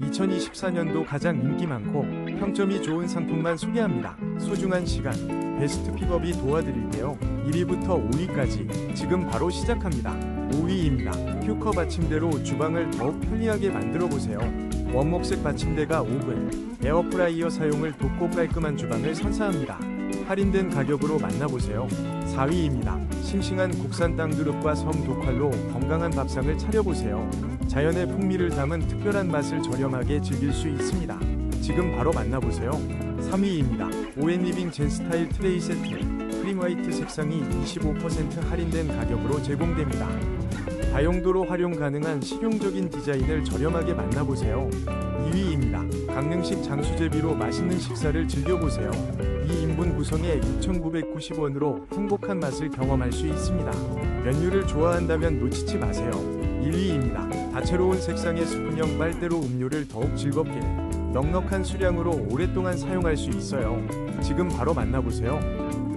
2024년도 가장 인기 많고 평점이 좋은 상품만 소개합니다. 소중한 시간, 베스트 픽업이 도와드릴게요. 1위부터 5위까지 지금 바로 시작합니다. 5위입니다. 큐커 받침대로 주방을 더욱 편리하게 만들어 보세요. 원목색 받침대가 5분, 에어프라이어 사용을 돕고 깔끔한 주방을 선사합니다. 할인된 가격으로 만나보세요. 4위입니다. 싱싱한 국산 땅두릅과 섬 독활로 건강한 밥상을 차려보세요. 자연의 풍미를 담은 특별한 맛을 저렴하게 즐길 수 있습니다. 지금 바로 만나보세요. 3위입니다. 오엔 리빙 젠 스타일 트레이 세트. 크림 화이트 색상이 25% 할인된 가격으로 제공됩니다. 다용도로 활용 가능한 실용적인 디자인을 저렴하게 만나보세요. 2위입니다. 강릉식 장수제비로 맛있는 식사를 즐겨보세요. 2인분 구성에 6,990원으로 행복한 맛을 경험할 수 있습니다. 면류를 좋아한다면 놓치지 마세요. 1위입니다. 다채로운 색상의 스푼형 빨대로 음료를 더욱 즐겁게 넉넉한 수량으로 오랫동안 사용할 수 있어요. 지금 바로 만나보세요.